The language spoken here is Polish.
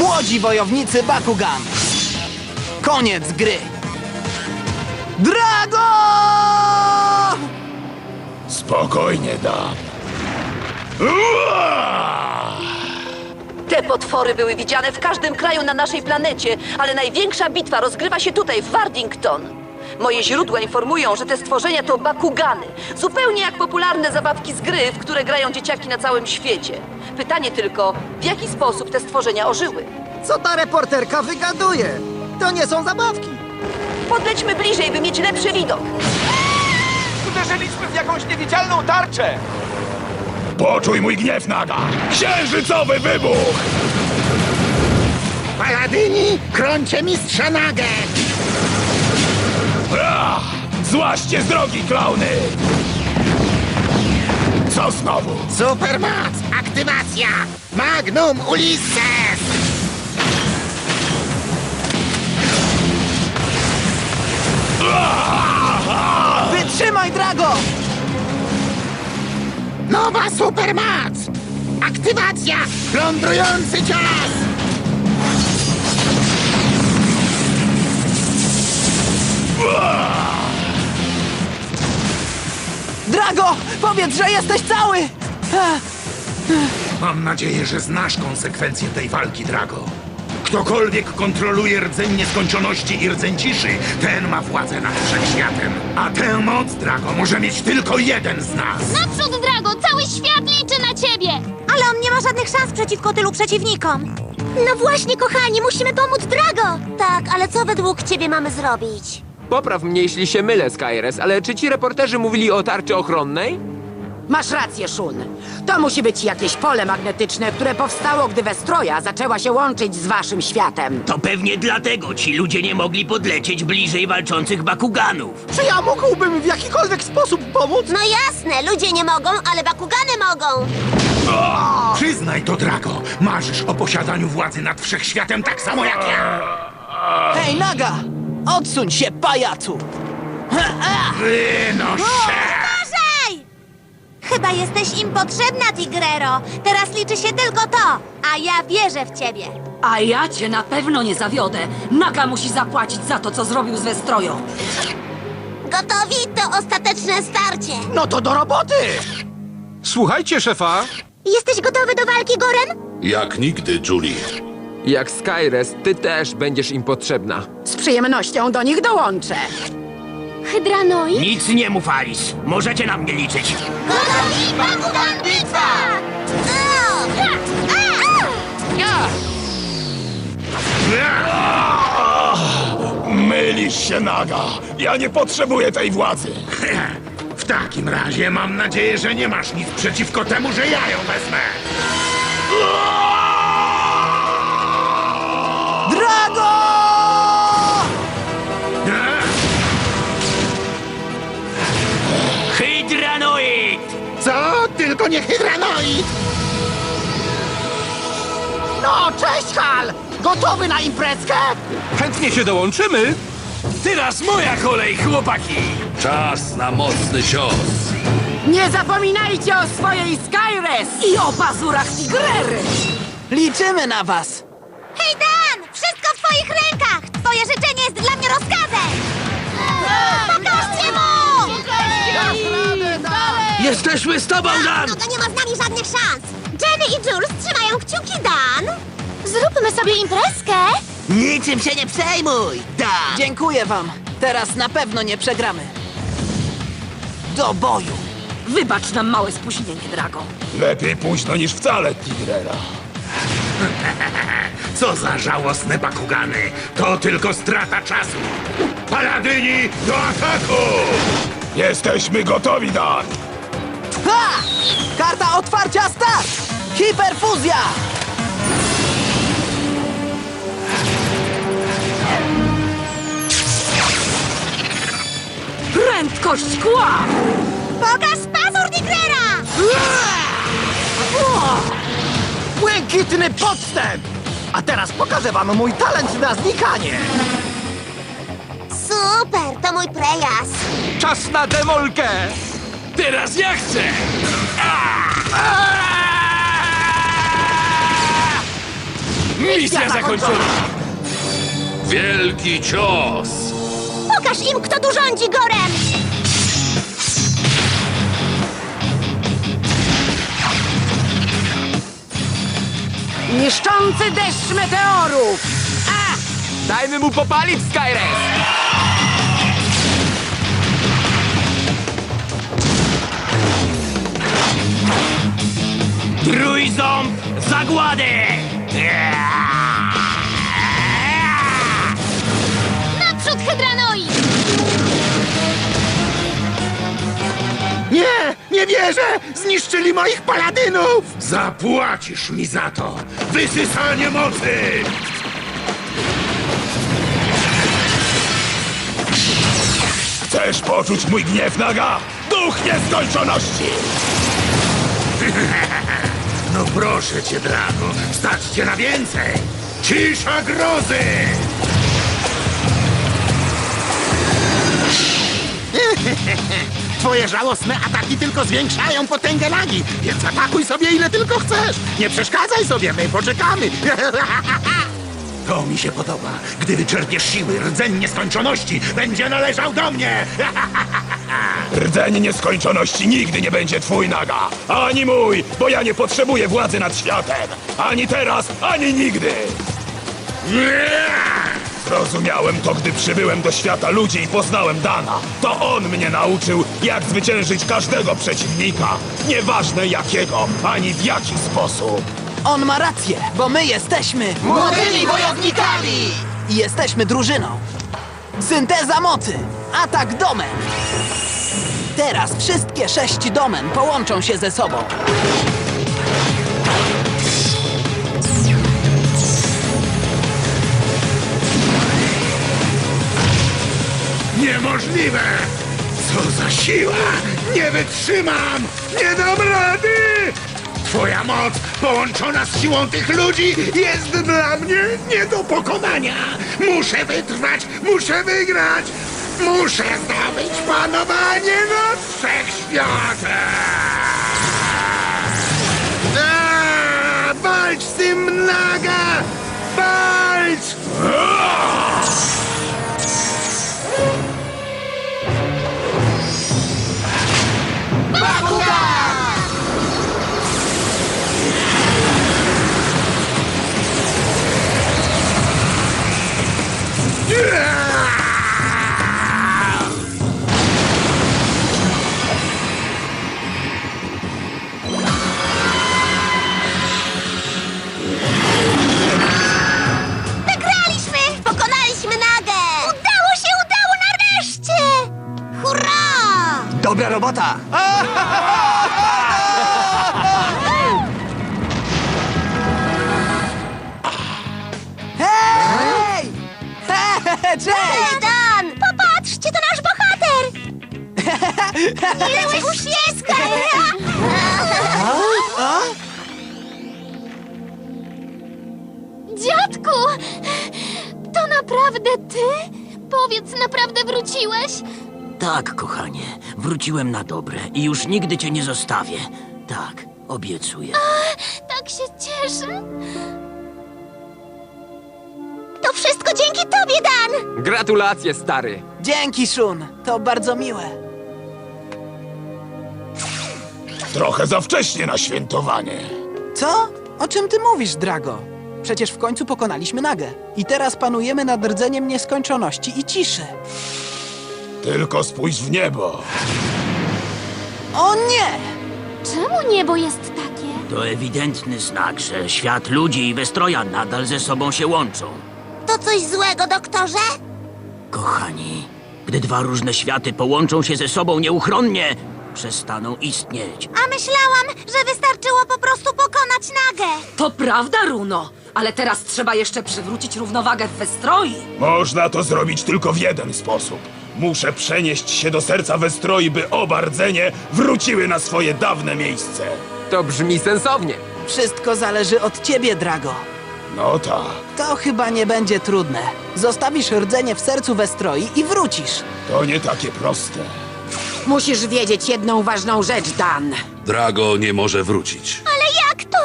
Młodzi wojownicy Bakugan. Koniec gry. Drago! Spokojnie. Uaa! Te potwory były widziane w każdym kraju na naszej planecie, ale największa bitwa rozgrywa się tutaj, w Wardington. Moje źródła informują, że te stworzenia to bakugany. Zupełnie jak popularne zabawki z gry, w które grają dzieciaki na całym świecie. Pytanie tylko, w jaki sposób te stworzenia ożyły? Co ta reporterka wygaduje? To nie są zabawki. Podlećmy bliżej, by mieć lepszy widok. Uderzyliśmy w jakąś niewidzialną tarczę! Poczuj mój gniew, Naga! Księżycowy wybuch! Paladyni, krącie mistrza Nagę! Ach, złaście z drogi, klauny! Co znowu? Supermoc, aktywacja! Magnum Ulysses! Wytrzymaj, Drago! Nowa supermoc! Aktywacja! Plądrujący cios! Drago! Powiedz, że jesteś cały! Ech, Mam nadzieję, że znasz konsekwencje tej walki, Drago. Ktokolwiek kontroluje rdzeń nieskończoności i rdzeń ciszy, ten ma władzę nad wszechświatem. A tę moc, Drago, może mieć tylko jeden z nas. Naprzód, Drago! Cały świat liczy na ciebie! Ale on nie ma żadnych szans przeciwko tylu przeciwnikom. No właśnie, kochani, musimy pomóc Drago! Tak, ale co według ciebie mamy zrobić? Popraw mnie, jeśli się mylę, Skyres, ale czy ci reporterzy mówili o tarczy ochronnej? Masz rację, Shun. To musi być jakieś pole magnetyczne, które powstało, gdy Westroja zaczęła się łączyć z waszym światem. To pewnie dlatego ci ludzie nie mogli podlecieć bliżej walczących Bakuganów. Czy ja mógłbym w jakikolwiek sposób pomóc? No jasne, ludzie nie mogą, ale Bakugany mogą. Przyznaj to, Drago. Marzysz o posiadaniu władzy nad wszechświatem tak samo jak ja. Hej, Naga! Odsuń się, pajacu! Wynoś się! Uważaj! Chyba jesteś im potrzebna, Tigrero. Teraz liczy się tylko to, a ja wierzę w ciebie. A ja cię na pewno nie zawiodę. Naga musi zapłacić za to, co zrobił z Westroją. Gotowi? To ostateczne starcie. No to do roboty! Słuchajcie, szefa! Jesteś gotowy do walki, Goren? Jak nigdy, Julie. Jak Skyres, ty też będziesz im potrzebna. Z przyjemnością do nich dołączę. Hydranoi? Nic nie mów, Alice. Możecie na mnie liczyć. Gotowi? Bakugan bitwa! Mylisz się, Naga! Ja nie potrzebuję tej władzy! W takim razie mam nadzieję, że nie masz nic przeciwko temu, że ja ją wezmę. Drago! Hydranoid! Co? Tylko nie hydranoid! No, cześć, Hal! Gotowy na imprezkę? Chętnie się dołączymy! Teraz moja kolej, chłopaki! Czas na mocny cios! Nie zapominajcie o swojej Skyres! I o pazurach Tigrery! Liczymy na was! Rozkazem! Pokażcie mu! Jesteśmy z tobą, Dan! Noga nie ma z nami żadnych szans! Jenny i Jules trzymają kciuki, Dan! Zróbmy sobie imprezkę! Niczym się nie przejmuj, Dan! Dziękuję wam. Teraz na pewno nie przegramy. Do boju! Wybacz nam małe spóźnienie, Drago. Lepiej późno niż wcale, Tigrera. Co za żałosne Bakugany. To tylko strata czasu. Paladyni, do ataku! Jesteśmy gotowi, Dan! Ha! Karta otwarcia start! Hiperfuzja! Prędkość kła! Pokaż Błękitny podstęp! A teraz pokażę wam mój talent na znikanie! Super, to mój prejas! Czas na demolkę! Teraz ja chcę! Misja zakończona! Wielki cios! Pokaż im, kto tu rządzi Gorem! Niszczący deszcz meteorów! Dajmy mu popalić, Skyres! Trójząb zagłady! Naprzód, Hydranoi! Nie, wierzę! Zniszczyli moich paladynów! Zapłacisz mi za to! Wysysanie mocy! Chcesz poczuć mój gniew, Naga? Duch nieskończoności! No proszę cię, Drago, stać cię na więcej! Cisza grozy! Twoje żałosne ataki tylko zwiększają potęgę lagi, więc atakuj sobie ile tylko chcesz. Nie przeszkadzaj sobie, my poczekamy. To mi się podoba. Gdy wyczerpiesz siły, rdzeń nieskończoności będzie należał do mnie! Rdzeń nieskończoności nigdy nie będzie twój, Naga! Ani mój, bo ja nie potrzebuję władzy nad światem! Ani teraz, ani nigdy! Zrozumiałem to, gdy przybyłem do świata ludzi i poznałem Dana. To on mnie nauczył, jak zwyciężyć każdego przeciwnika. Nieważne jakiego, ani w jaki sposób. On ma rację, bo my jesteśmy Młodymi wojownikami! i jesteśmy drużyną. Synteza mocy! Atak domen! Teraz wszystkie sześć domen połączą się ze sobą. Niemożliwe! Co za siła! Nie wytrzymam! Nie dam rady! Twoja moc połączona z siłą tych ludzi jest dla mnie nie do pokonania! Muszę wytrwać! Muszę wygrać! Muszę zdobyć panowanie nad wszechświatem! Walcz z tym naga! Walcz! 酷飒 Dobra robota! Hej! Cześć! Hej, Dan! Popatrzcie, to nasz bohater! Nie uściskaj! Dziadku! To naprawdę ty? Powiedz, naprawdę wróciłeś? Tak, kochanie, wróciłem na dobre i już nigdy cię nie zostawię. Tak, obiecuję. Tak się cieszę. To wszystko dzięki tobie, Dan! Gratulacje, stary! Dzięki, Shun. To bardzo miłe. Trochę za wcześnie na świętowanie. Co? O czym ty mówisz, Drago? Przecież w końcu pokonaliśmy Nagę. I teraz panujemy nad rdzeniem nieskończoności i ciszy. Tylko spójrz w niebo. O nie! Czemu niebo jest takie? To ewidentny znak, że świat ludzi i Westroja nadal ze sobą się łączą. To coś złego, doktorze? Kochani, gdy dwa różne światy połączą się ze sobą nieuchronnie, przestaną istnieć. A myślałam, że wystarczyło po prostu pokonać Nagę. To prawda, Runo, ale teraz trzeba jeszcze przywrócić równowagę w Westroi. Można to zrobić tylko w jeden sposób. Muszę przenieść się do serca Westroi, by oba rdzenie wróciły na swoje dawne miejsce. To brzmi sensownie. Wszystko zależy od ciebie, Drago. No tak. To chyba nie będzie trudne. Zostawisz rdzenie w sercu Westroi i wrócisz. To nie takie proste. Musisz wiedzieć jedną ważną rzecz, Dan. Drago nie może wrócić. Ale jak to?